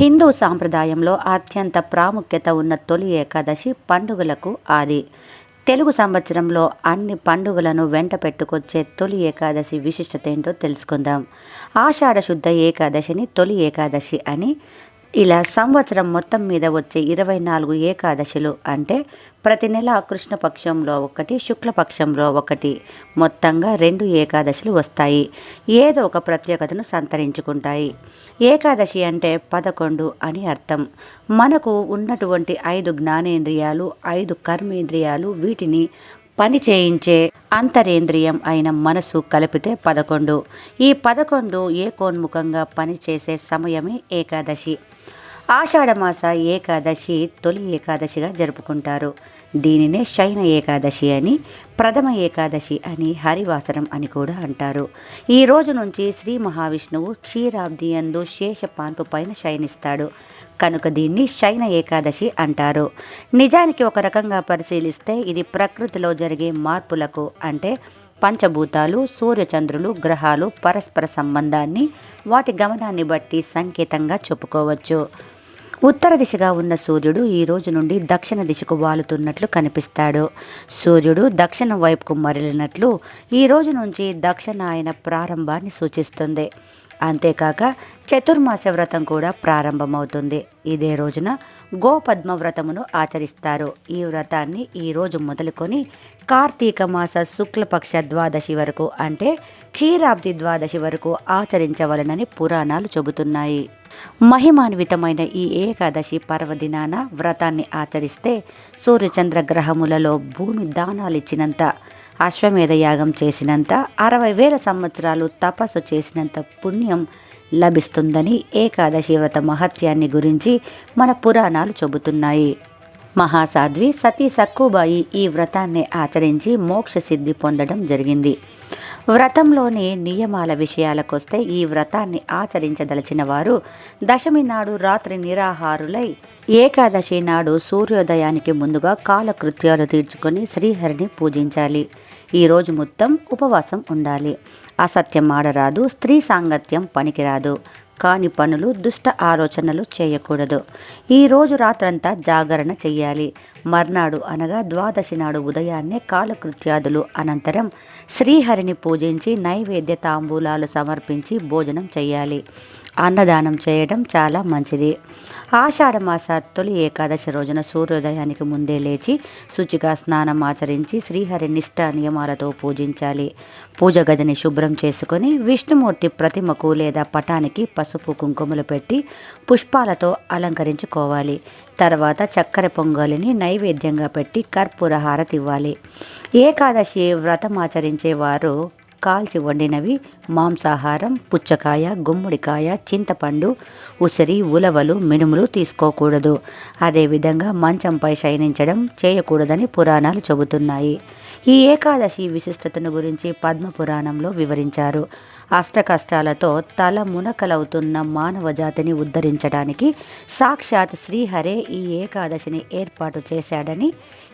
హిందూ సాంప్రదాయంలో అత్యంత ప్రాముఖ్యత ఉన్న తొలి ఏకాదశి పండుగలకు ఆది. తెలుగు సంవత్సరంలో అన్ని పండుగలను వెంట పెట్టుకొచ్చే తొలి ఏకాదశి విశిష్టత ఏంటో తెలుసుకుందాం. ఆషాఢ శుద్ధ ఏకాదశిని తొలి ఏకాదశి అని ఇలా సంవత్సరం మొత్తం మీద వచ్చే ఇరవై నాలుగు ఏకాదశులు అంటే ప్రతి నెల కృష్ణపక్షంలో ఒకటి శుక్లపక్షంలో ఒకటి మొత్తంగా రెండు ఏకాదశులు వస్తాయి. ఏదో ఒక ప్రత్యేకతను సంతరించుకుంటాయి. ఏకాదశి అంటే పదకొండు అని అర్థం. మనకు ఉన్నటువంటి ఐదు జ్ఞానేంద్రియాలు ఐదు కర్మేంద్రియాలు వీటిని పని చేయించే అంతరేంద్రియం అయిన మనసు కలిపితే పదకొండు. ఈ పదకొండు ఏకోన్ముఖంగా పనిచేసే సమయమే ఏకాదశి. ఆషాఢమాస ఏకాదశి తొలి ఏకాదశిగా జరుపుకుంటారు. దీనినే శయన ఏకాదశి అని ప్రథమ ఏకాదశి అని హరివాసరం అని కూడా అంటారు. ఈ రోజు నుంచి శ్రీ మహావిష్ణువు క్షీరాబ్ది యందు శేషపాన్పు పైన శయనిస్తాడు. కనుక దీన్ని శయన ఏకాదశి అంటారు. నిజానికి ఒక రకంగా పరిశీలిస్తే ఇది ప్రకృతిలో జరిగే మార్పులకు అంటే పంచభూతాలు సూర్యచంద్రులు గ్రహాలు పరస్పర సంబంధాన్ని వాటి గమనాన్ని బట్టి సంకేతంగా చెప్పుకోవచ్చు. ఉత్తర దిశగా ఉన్న సూర్యుడు ఈ రోజు నుండి దక్షిణ దిశకు వాలుతున్నట్లు కనిపిస్తాడు. సూర్యుడు దక్షిణ వైపుకు మరలినట్లు ఈ రోజు నుంచి దక్షిణాయన ప్రారంభాన్ని సూచిస్తుంది. అంతేకాక చతుర్మాస వ్రతం కూడా ప్రారంభమవుతుంది. ఇదే రోజున గోపద్మ వ్రతమును ఆచరిస్తారు. ఈ వ్రతాన్ని ఈ రోజు మొదలుకొని కార్తీక మాస శుక్లపక్ష ద్వాదశి వరకు అంటే క్షీరాబ్ది ద్వాదశి వరకు ఆచరించవలనని పురాణాలు చెబుతున్నాయి. మహిమాన్వితమైన ఈ ఏకాదశి పర్వదినాన వ్రతాన్ని ఆచరిస్తే సూర్యచంద్ర గ్రహములలో భూమి దానాలిచ్చినంత అశ్వమేధ యాగం చేసినంత అరవై వేల సంవత్సరాలు తపస్సు చేసినంత పుణ్యం లభిస్తుందని ఏకాదశి వ్రత మహత్యాన్ని గురించి మన పురాణాలు చెబుతున్నాయి. మహాసాధ్వి సతీ సక్కుబాయి ఈ వ్రతాన్ని ఆచరించి మోక్ష సిద్ధి పొందడం జరిగింది. వ్రతంలోని నియమాల విషయాలకొస్తే ఈ వ్రతాన్ని ఆచరించదలిచిన వారు దశమి నాడు రాత్రి నిరాహారులై ఏకాదశి నాడు సూర్యోదయానికి ముందుగా కాలకృత్యాలు తీర్చుకొని శ్రీహరిని పూజించాలి. ఈరోజు మొత్తం ఉపవాసం ఉండాలి. అసత్యం ఆడరాదు స్త్రీ సాంగత్యం పనికిరాదు. కాని పనులు దుష్ట ఆలోచనలు చేయకూడదు. ఈ రోజు రాత్రంతా జాగరణ చెయ్యాలి. మర్నాడు అనగా ద్వాదశి నాడు ఉదయాన్నే కాలకృత్యాదులు అనంతరం శ్రీహరిని పూజించి నైవేద్య తాంబూలాలు సమర్పించి భోజనం చేయాలి అన్నదానం చేయడం చాలా మంచిది. ఆషాఢమాస తొలి ఏకాదశి రోజున సూర్యోదయానికి ముందే లేచి శుచిగా స్నానం ఆచరించి శ్రీహరి నిష్ఠ నియమాలతో పూజించాలి. పూజ గదిని శుభ్రం చేసుకొని విష్ణుమూర్తి ప్రతిమకు లేదా పటానికి పసుపు కుంకుమలు పెట్టి పుష్పాలతో అలంకరించుకోవాలి. తర్వాత చక్కెర పొంగలిని నైవేద్యంగా పెట్టి కర్పూర హారతి ఇవ్వాలి. ఏకాదశి వ్రతం ఆచరించే వారు కాల్చి వండినవి మాంసాహారం పుచ్చకాయ గుమ్మడికాయ చింతపండు ఉసిరి ఉలవలు మినుములు తీసుకోకూడదు. అదేవిధంగా మంచంపై శయనించడం చేయకూడదని పురాణాలు చెబుతున్నాయి. ఈ ఏకాదశి విశిష్టతను గురించి పద్మ పురాణంలో వివరించారు. అష్టకష్టాలతో తల మునకలవుతున్న మానవ జాతిని ఉద్ధరించడానికి సాక్షాత్ శ్రీహరే ఈ ఏకాదశిని ఏర్పాటు చేశాడని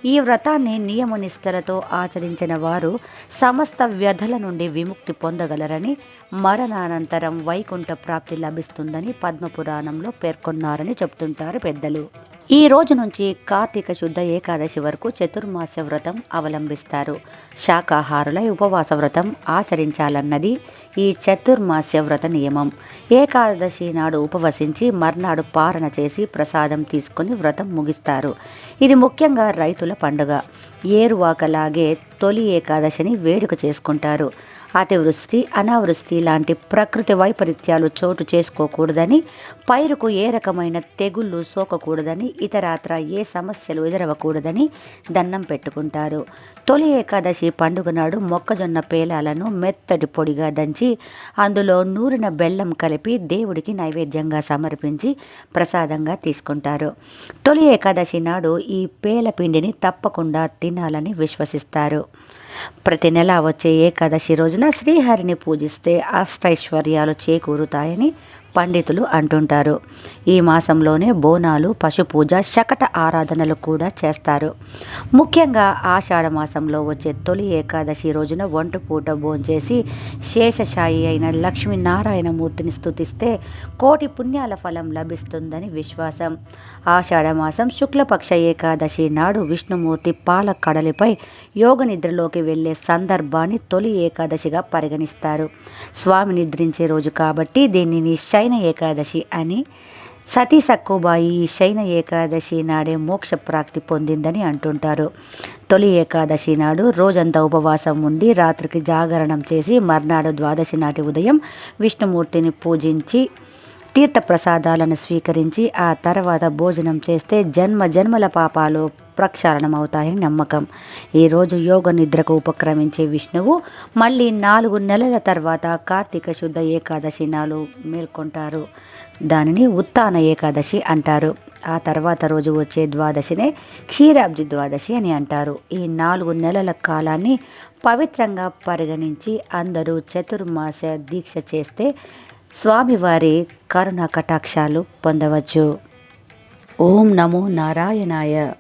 ఈ వ్రతాన్ని నియమనిష్టలతో ఆచరించిన వారు సమస్త వ్యధల నుండి విముక్తి పొందగలరని మరణానంతరం వైకుంఠ ప్రాప్తి లభిస్తుందని పద్మపురాణంలో పేర్కొన్నారని చెప్తుంటారు పెద్దలు. ఈ రోజు నుంచి కార్తీక శుద్ధ ఏకాదశి వరకు చతుర్మాస వ్రతం అవలంబిస్తారు. శాకాహారులై ఉపవాస వ్రతం ఆచరించాలన్నది ఈ చతుర్మాస్య వ్రత నియమం. ఏకాదశి నాడు ఉపవసించి మర్నాడు పారణ చేసి ప్రసాదం తీసుకుని వ్రతం ముగిస్తారు. ఇది ముఖ్యంగా రైతుల పండుగ. ఏరువాకలాగే తొలి ఏకాదశిని వేడుక చేసుకుంటారు. అతివృష్టి అనావృష్టి లాంటి ప్రకృతి వైపరీత్యాలు చోటు చేసుకోకూడదని పైరుకు ఏ రకమైన తెగుళ్ళు సోకకూడదని ఇతరాత్ర ఏ సమస్యలు ఎదురవకూడదని దండం పెట్టుకుంటారు. తొలి ఏకాదశి పండుగ నాడు మొక్కజొన్న పేలాలను మెత్తటి పొడిగా దంచి అందులో నూరిన బెల్లం కలిపి దేవుడికి నైవేద్యంగా సమర్పించి ప్రసాదంగా తీసుకుంటారు. తొలి ఏకాదశి నాడు ఈ పేల పిండిని తప్పకుండా తినాలని విశ్వసిస్తారు. ప్రతి నెల వచ్చే ఏకాదశి రోజున శ్రీహరిని పూజిస్తే అష్టైశ్వర్యాలు చేకూరుతాయని పండితులు అంటుంటారు. ఈ మాసంలోనే బోనాలు పశుపూజ శకట ఆరాధనలు కూడా చేస్తారు. ముఖ్యంగా ఆషాఢ మాసంలో వచ్చే తొలి ఏకాదశి రోజున వంట పూట భోంచేసి శేషశాయి అయిన లక్ష్మీనారాయణమూర్తిని స్థుతిస్తే కోటి పుణ్యాల ఫలం లభిస్తుందని విశ్వాసం. ఆషాఢ మాసం శుక్లపక్ష ఏకాదశి నాడు విష్ణుమూర్తి పాల కడలిపై యోగ నిద్రలోకి వెళ్ళే సందర్భాన్ని తొలి ఏకాదశిగా పరిగణిస్తారు. స్వామి నిద్రించే రోజు కాబట్టి దీనిని శయన ఏకాదశి అని సతీ సక్కుబాయి ఈ శయన ఏకాదశి నాడే మోక్ష ప్రాప్తి పొందిందని అంటుంటారు. తొలి ఏకాదశి నాడు రోజంతా ఉపవాసం ఉండి రాత్రికి జాగరణం చేసి మర్నాడు ద్వాదశి నాటి ఉదయం విష్ణుమూర్తిని పూజించి తీర్థప్రసాదాలను స్వీకరించి ఆ తర్వాత భోజనం చేస్తే జన్మ జన్మల పాపాలు ప్రక్షాళనమవుతాయని నమ్మకం. ఈరోజు యోగ నిద్రకు ఉపక్రమించే విష్ణువు మళ్ళీ నాలుగు నెలల తర్వాత కార్తీక శుద్ధ ఏకాదశి నాలు మేల్కొంటారు. దానిని ఉత్తాన ఏకాదశి అంటారు. ఆ తర్వాత రోజు వచ్చే ద్వాదశినే క్షీరాబ్ది ద్వాదశి అని అంటారు. ఈ నాలుగు నెలల కాలాన్ని పవిత్రంగా పరిగణించి అందరూ చతుర్మాస దీక్ష చేస్తే స్వామివారి కరుణ కటాక్షాలు పొందవచ్చు. ఓం నమో నారాయణాయ.